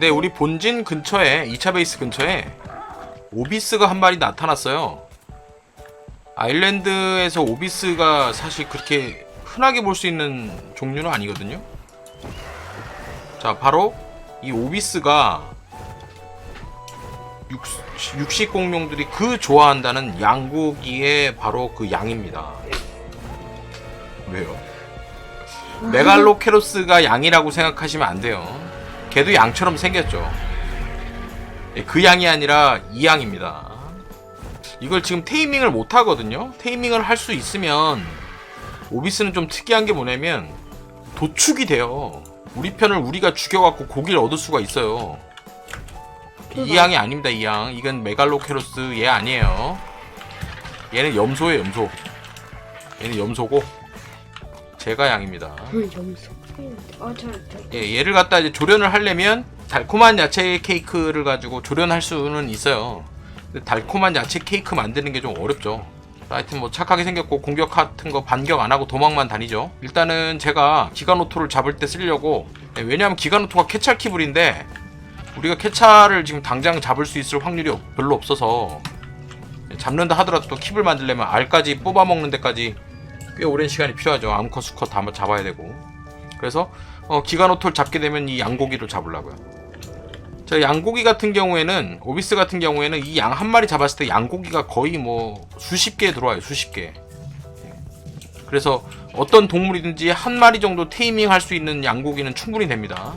근데 우리 본진 근처에 2차 베이스 근처에 오비스가 한 마리 나타났어요. 아일랜드에서 오비스가 사실 그렇게 흔하게 볼 수 있는 종류는 아니거든요. 자, 바로 이 오비스가 육, 육식 공룡들이 그 좋아한다는 양고기의 바로 그 양입니다. 왜요? 메갈로케로스가 양이라고 생각하시면 안 돼요. 걔도 양처럼 생겼죠. 예, 그 양이 아니라 이 양입니다. 이걸 지금 테이밍을 못 하거든요. 테이밍을 할 수 있으면 오비스는 좀 특이한 게 뭐냐면 도축이 돼요. 우리 편을 우리가 죽여갖고 고기를 얻을 수가 있어요. 이 양이 아닙니다. 이 양. 이건 메갈로케로스 얘 아니에요. 얘는 염소예요. 염소. 얘는 염소고 제가 양입니다. 그점 저. 예, 얘를 갖다 이제 조련을 하려면 달콤한 야채 케이크를 가지고 조련할 수는 있어요. 근데 달콤한 야채 케이크 만드는 게 좀 어렵죠. 하여튼 뭐 착하게 생겼고 공격 같은 거 반격 안 하고 도망만 다니죠. 일단은 제가 기가노토를 잡을 때 쓰려고 예, 왜냐하면 기가노토가 캐찰 키블인데 우리가 캐찰을 지금 당장 잡을 수 있을 확률이 없- 별로 없어서 예, 잡는다 하더라도 또 킵을 만들려면 알까지 뽑아 먹는 데까지 꽤 오랜 시간이 필요하죠. 암컷 수컷 다 잡아야 되고 그래서 어, 기가노토를 잡게 되면 이 양고기를 잡으려고요. 자, 양고기 같은 경우에는 오비스 같은 경우에는 이 양 한 마리 잡았을 때 양고기가 거의 뭐 수십 개 들어와요. 수십 개. 예. 그래서 어떤 동물이든지 한 마리 정도 테이밍 할 수 있는 양고기는 충분히 됩니다.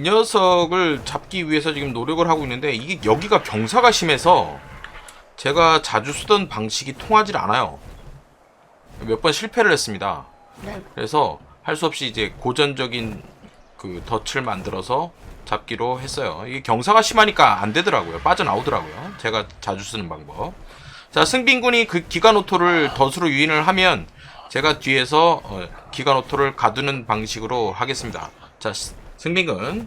이 녀석을 잡기 위해서 지금 노력을 하고 있는데 이게 여기가 병사가 심해서 제가 자주 쓰던 방식이 통하지 않아요. 몇 번 실패를 했습니다. 네. 그래서 할 수 없이 이제 고전적인 그 덫을 만들어서 잡기로 했어요. 이게 경사가 심하니까 안 되더라고요. 빠져나오더라고요. 제가 자주 쓰는 방법. 자, 승빈군이 그 기가노토를 덫으로 유인을 하면 제가 뒤에서 어, 기가노토를 가두는 방식으로 하겠습니다. 자, 스- 승빈군.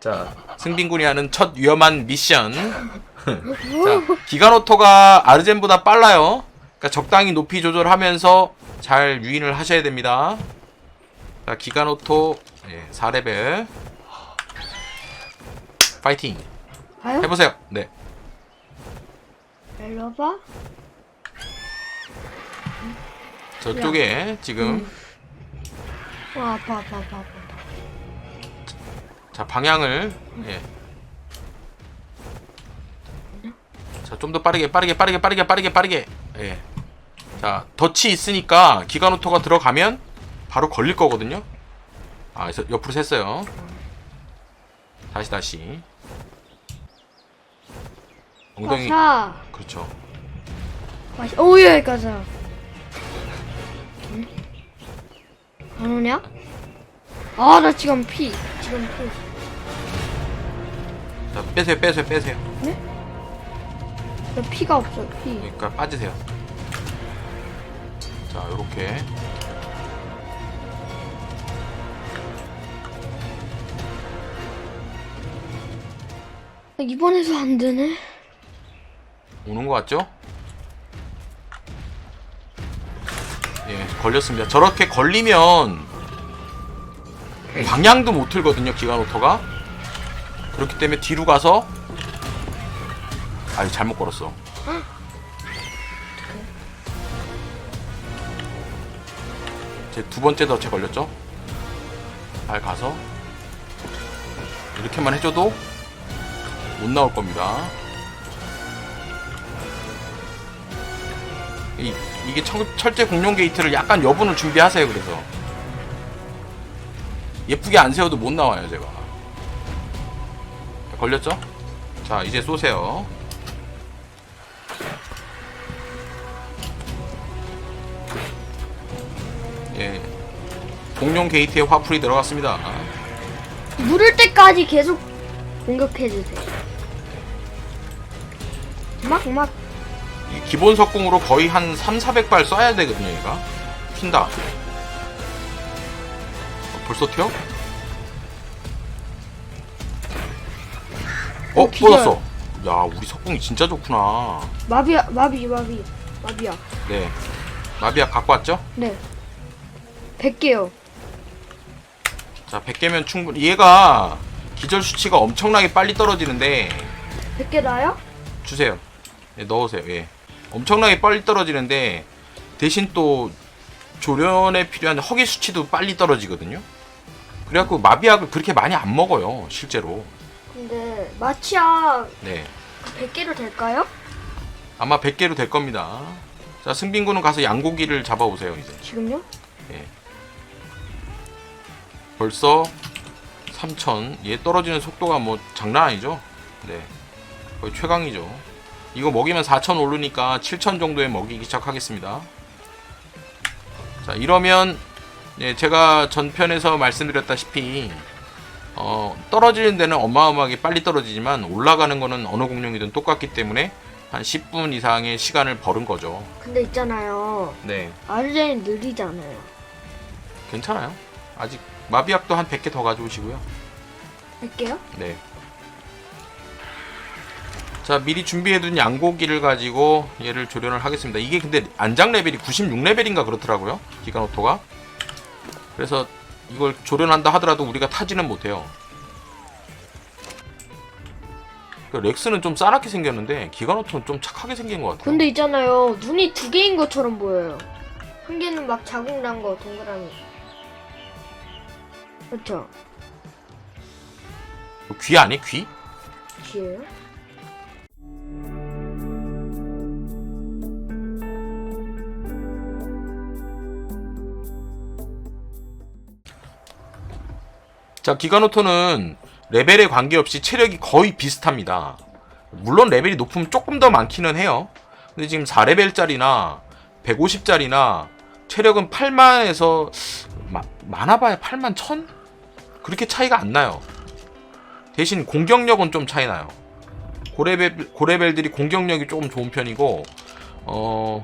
자, 승빈군이 하는 첫 위험한 미션. 자, 기가노토가 아르젠보다 빨라요. 그러니까 적당히 높이 조절하면서 잘 유인을 하셔야 됩니다. 자, 기가노토 예, 4레벨. 파이팅. 해보세요. 네. 일로 와봐. 저쪽에 지금 와, 아파, 아파, 아파, 아파. 자 방향을 예. 자좀 더 빠르게 빠르게 빠르게 빠르게 빠르게 빠르게 예. 자 덫이 있으니까 기가노토가 들어가면 바로 걸릴 거거든요. 아 그래서 옆으로 샜어요. 다시 다시 엉덩이 가자. 그렇죠. 마시, 오, 여기 가자. 응? 안 오냐? 아, 나 지금 피. 지금 피. 자 빼세요 빼세요 빼세요. 나 피가 없어, 피. 그러니까 빠지세요. 자 요렇게 이번에도 안 되네. 오는 것 같죠? 예, 걸렸습니다. 저렇게 걸리면 방향도 못 틀거든요, 기가노토가. 그렇기 때문에 뒤로 가서 아이 잘못 걸었어. 제 두 번째 덫에 걸렸죠? 잘 가서 이렇게만 해줘도 못 나올 겁니다. 이, 이게 철, 철제 공룡 게이트를 약간 여분을 준비하세요 그래서 예쁘게 안 세워도 못 나와요 제가 걸렸죠? 자 이제 쏘세요 예 공룡 게이트에 화풀이 들어갔습니다 물을 때까지 계속 공격해주세요. 막, 막. 이 기본 석궁으로 거의 한 3, 400발 쏴야 되거든요, 얘가. 튄다. 어, 벌써 튀어? 어, 어, 기절. 뻗었어. 야, 우리 석궁이 진짜 좋구나. 마비, 마비, 마비. 마비야. 네. 마비아 갖고 왔죠? 네. 100개요. 자, 100개면 충분히. 얘가 기절 수치가 엄청나게 빨리 떨어지는데, 100개 나요? 주세요. 예, 넣으세요. 예. 엄청나게 빨리 떨어지는데, 대신 또 조련에 필요한 허기 수치도 빨리 떨어지거든요. 그래갖고 마비약을 그렇게 많이 안 먹어요, 실제로. 근데 마취약 네. 100개로 될까요? 아마 100개로 될 겁니다. 자, 승빈 군은 가서 양고기를 잡아오세요, 이제. 지금요? 벌써 3000. 얘 떨어지는 속도가 뭐 장난 아니죠? 네. 거의 최강이죠. 이거 먹이면 4000 오르니까 7000 정도에 먹이기 시작하겠습니다. 자, 이러면 예, 제가 전편에서 말씀드렸다시피 어, 떨어지는 데는 어마어마하게 빨리 떨어지지만 올라가는 거는 어느 공룡이든 똑같기 때문에 한 10분 이상의 시간을 벌은 거죠. 근데 있잖아요. 네. 아르젠이 느리잖아요. 괜찮아요. 아직 마비약도 한 100개 더 가져오시고요. 100개요? 네. 자, 미리 준비해둔 양고기를 가지고 얘를 조련을 하겠습니다. 이게 근데 안장 레벨이 96레벨인가 그렇더라고요. 기가노토가. 그래서 이걸 조련한다 하더라도 우리가 타지는 못해요. 그 렉스는 좀 싸납게 생겼는데 기가노토는 좀 착하게 생긴 것 같아요. 근데 있잖아요. 눈이 두 개인 것처럼 보여요. 한 개는 막 자국 난 거 동그라미. 그렇죠? 귀 아니 귀? 귀예요? 자, 기가노토는 레벨에 관계없이 체력이 거의 비슷합니다. 물론 레벨이 높으면 조금 더 많기는 해요. 근데 지금 4레벨짜리나 150짜리나 체력은 8만에서 마, 많아봐야 8만 1000? 그렇게 차이가 안 나요. 대신 공격력은 좀 차이 나요. 고레벨, 고레벨들이 공격력이 조금 좋은 편이고, 어,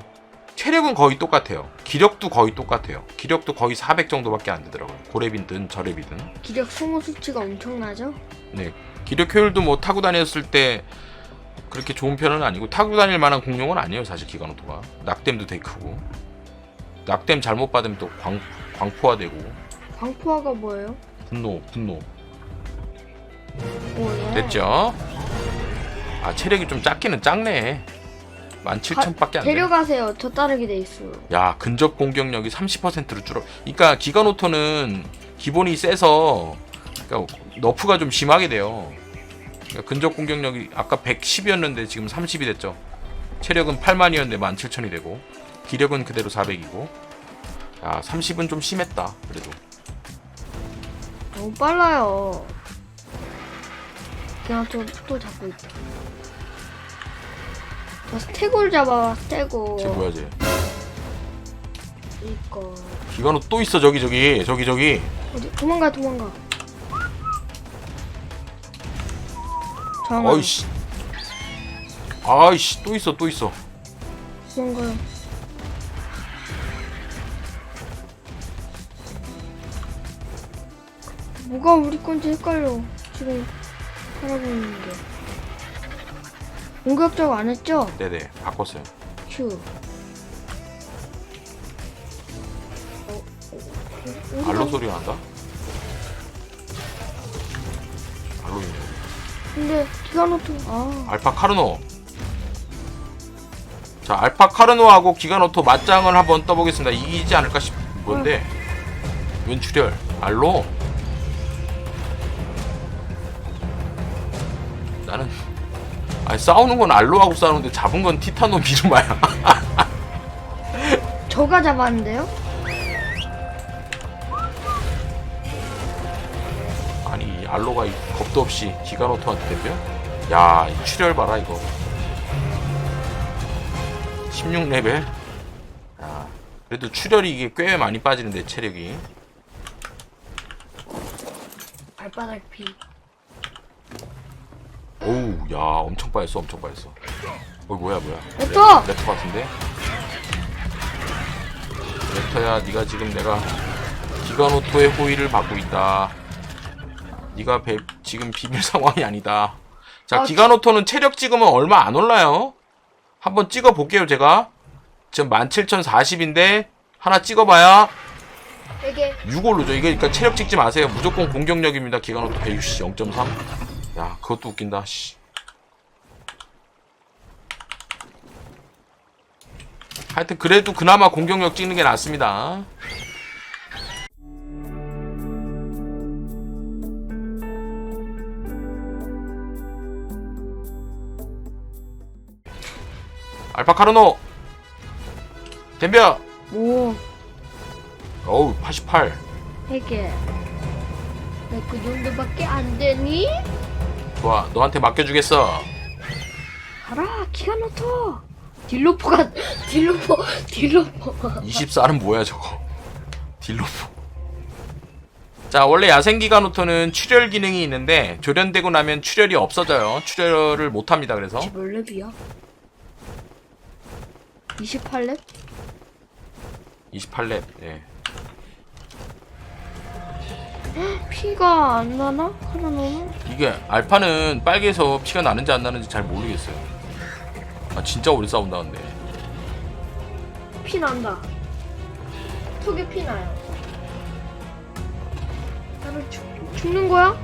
체력은 거의 똑같아요. 기력도 거의 똑같아요. 기력도 거의 400 정도밖에 안 되더라고요. 고레빈든 저레비든. 기력 소모 수치가 엄청나죠? 네. 기력 효율도 뭐 타고 다녔을 때 그렇게 좋은 편은 아니고 타고 다닐 만한 공룡은 아니에요. 사실 기가노토가. 낙댐도 되게 크고. 낙댐 잘못 받으면 또 광, 광포화되고 광포화가 뭐예요? 분노 분노 오, 예. 됐죠? 아 체력이 좀 작기는 작네. 17,000밖에 안 돼. 데려가세요. 저 따르게 돼 있어요. 야 근접 공격력이 30%로 줄어. 그러니까 기가노토는 기본이 세서 그러니까 너프가 좀 심하게 돼요. 그러니까 근접 공격력이 아까 110이었는데 지금 30이 됐죠. 체력은 8만이었는데 17,000이 되고 기력은 그대로 400이고. 야 30은 좀 심했다. 그래도 너무 빨라요. 그냥 저또 잡고 있다. 저 스테골 잡아, 스테골. 쟤 뭐야 쟤? 이거. 기가노 또 있어 저기 저기 저기 저기. 어디, 도망가, 도망가. 정아. 어이씨. 아이씨 또 있어 또 있어. 도망가요. 뭐가 우리 건지 헷갈려. 지금 살아보는데. 공격적 안 했죠? 네네 바꿨어요. 휴. 알로 소리가 난다. 알로 있네. 근데 기가노토 아 알파 카르노. 자, 알파 카르노하고 기가노토 맞짱을 한번 떠보겠습니다. 이기지 않을까 싶 뭔데? 웬 출혈? 알로? 나는 아니 싸우는 건 알로하고 싸우는데 잡은 건 티타노 미르마야. 저가 잡았는데요? 아니 이 알로가 이 겁도 없이 기가노토한테 대표? 야, 이 출혈 봐라 이거. 16레벨. 야, 그래도 출혈이 이게 꽤 많이 빠지는데 체력이. 발바닥 피. 오우, 야, 엄청 빠졌어, 엄청 빠졌어. 어, 뭐야, 뭐야. 레터! 레, 레터 같은데? 레터야, 네가 지금 내가 기가노토의 호의를 받고 있다. 네가 배, 지금 비빌 상황이 아니다. 자, 아, 기가노토는 체력 찍으면 얼마 안 올라요. 한번 찍어 볼게요, 제가. 지금 17,040인데 하나 찍어봐야 이게 6월로죠. 이거 그러니까 체력 찍지 마세요. 무조건 공격력입니다. 기간호도 160 0.3. 야, 그것도 웃긴다. 씨. 하여튼 그래도 그나마 공격력 찍는 게 낫습니다. 알파 카르노 덤벼 오 어우 88 이게 나 그 정도밖에 안 되니? 좋아 너한테 맡겨주겠어. 가라 키가노토 딜로포가 딜로포 딜로포 24는 뭐야 저거? 딜로프 자 원래 야생기가노토는 출혈 기능이 있는데 조련되고 나면 출혈이 없어져요. 출혈을 못합니다 그래서. 몇 렙이야? 28렙? 28렙 예. 피가 안 나나? 카라노는? 이게 알파는 빨개서 피가 나는지 안 나는지 잘 모르겠어요. 아 진짜 오래 싸운다는데. 피 난다. 턱에 피 나요. 나를 죽, 죽는 거야?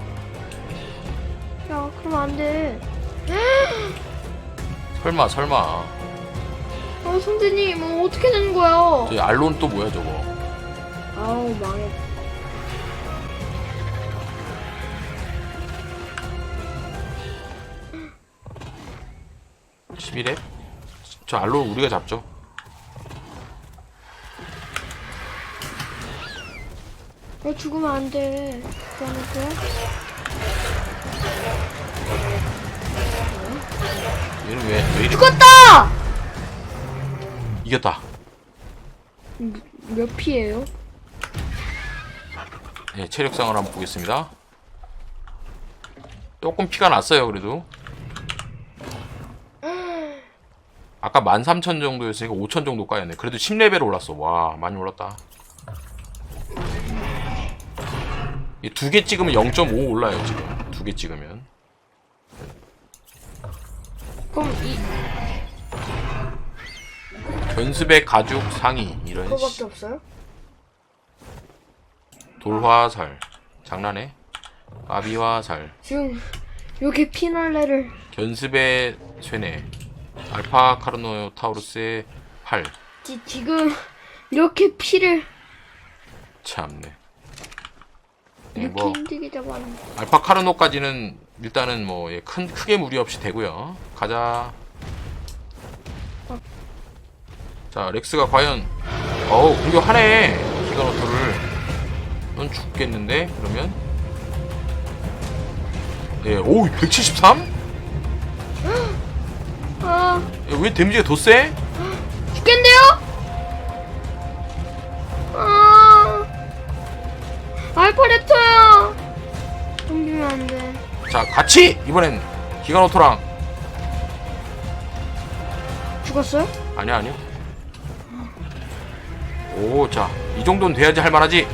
야 그럼 안 돼. 설마 설마. 아 선생님 어, 어떻게 되는 거야? 저 알론 또 뭐야 저거? 아우 망해 11렙? 저 알론 우리가 잡죠 나 죽으면 안 돼 그러니까 얘는 왜, 왜 이래 죽었다! 이겼다 몇 피예요? 네, 체력상을 한번 보겠습니다. 조금 피가 났어요, 그래도. 아까 13,000 정도였으니까 5,000 정도 까였네. 그래도 10레벨 올랐어. 와, 많이 올랐다. 두 개 찍으면 0.5 올라요, 지금. 두 개 찍으면. 그럼 이 변수백 가죽 상의. 이런 그거밖에 씨. 없어요? 돌화살. 장난해? 아비화살. 지금 여기 피날레를 견습의 쇠뇌. 알파 카르노 타우루스의 팔. 지, 지금 이렇게 피를 참네. 네, 이렇게 뭐 힘들게 잡았는데 알파 카르노까지는 일단은 뭐큰 크게 무리 없이 되고요. 가자. 자 렉스가 과연 어우 공격하네 기가노토를 넌 죽겠는데 그러면 예오 173? 아. 야, 왜 데미지가 더 세? 죽겠는데요? 아. 알파 랩터야. 덤비면 안돼. 자 같이! 이번엔 기가노토랑. 죽었어요? 아니야 아니야 오자 이 정도는 돼야지 할만하지?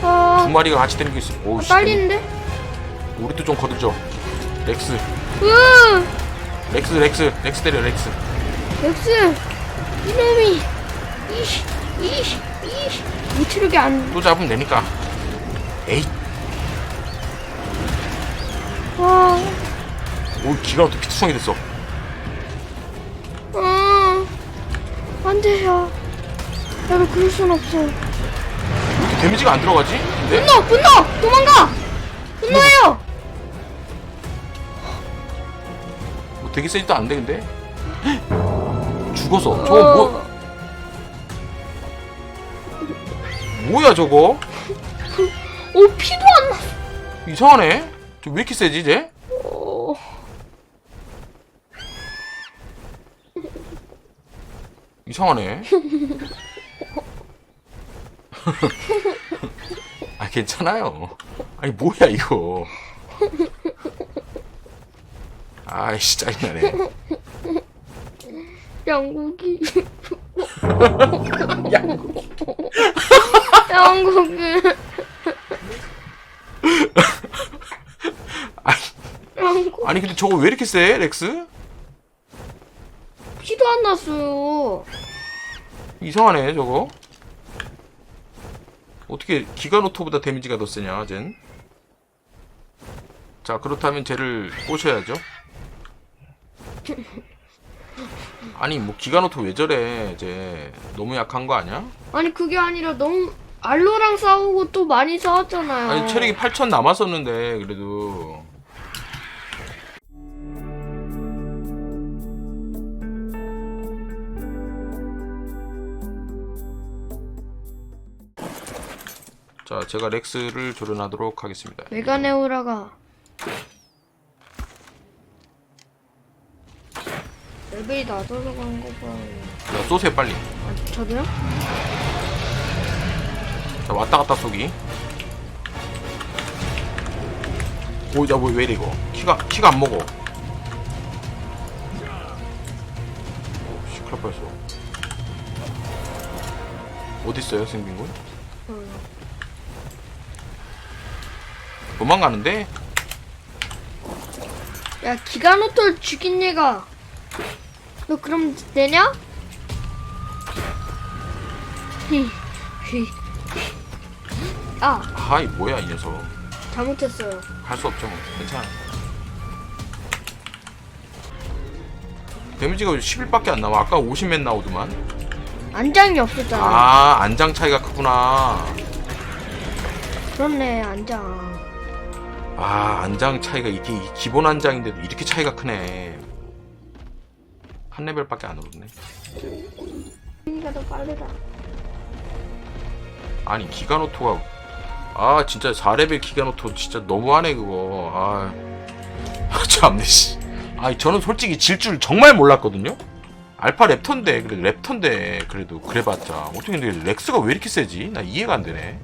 두 아 마리가 같이 다니고 있어. 오 아, 씨, 딸리는데? 우리 도 좀 거들죠. 렉스 으 렉스 렉스 렉스 때려 렉스 렉스 이놈이 이씨 이씨 이씨 이 체력이 안 또 잡으면 되니까 에이 와, 오 기가 또 피투성이 됐어 아, 안 돼요. 내가 그럴 순 없어. 왜 이렇게 데미지가 안 들어가지? 근데? 분노, 분노, 도망가. 분노해요. 되게 세지도 않은데 근데? 죽었어 저거 뭐 뭐야 저거? 오, 피도 안 나. 이상하네 저 왜 이렇게 세지 쟤? 어, 이상하네 아 괜찮아요 아니 뭐야 이거 아이씨 짜증나네 양고기. 양고기. 양고기. 아니, 양고기. 아니 근데 저거 왜 이렇게 세 렉스? 피도 안 났어요. 이상하네 저거 어떻게 기가노토보다 데미지가 더 세냐 쟨? 자 그렇다면 쟤를 꼬셔야죠 아니 뭐 기가노토 왜 저래 쟤 너무 약한 거 아니야? 아니 그게 아니라 너무 알로랑 싸우고 또 많이 싸웠잖아요. 아니 체력이 8천 남았었는데 그래도 자 제가 렉스를 조련하도록 하겠습니다 메가네오라가 레벨이 낮아서 그런 거 봐. 야 쏘세요 빨리 아, 저도요? 자 왔다 갔다 쏘기 오 야 뭐왜 이래 이거 키가 키가 안 먹어 오, 날 뻔했어 어딨어요 생빈군? 어. 도망가는데? 야 기가노토를 죽인 얘가 너 그럼 내냐? 아 아이 뭐야 이 녀석 잘못했어요. 할 수 없죠 뭐. 괜찮아 데미지가 11밖에 안 나와 아까 50몇 나오더만 안장이 없었잖아. 아 안장 차이가 크구나 그렇네 안장. 아 안장 차이가 이게 이 기본 안장인데도 이렇게 차이가 크네 한 레벨밖에 안 오르네. 이가 더 빠르다. 아니 기가노토가 아 진짜 4레벨 기가노토 진짜 너무하네 그거. 아, 아 참네 씨. 아니 저는 솔직히 질 줄 정말 몰랐거든요? 알파 랩터인데 그래도 랩터인데 그래도 그래봤자 어떻게 근데 렉스가 왜 이렇게 세지? 나 이해가 안 되네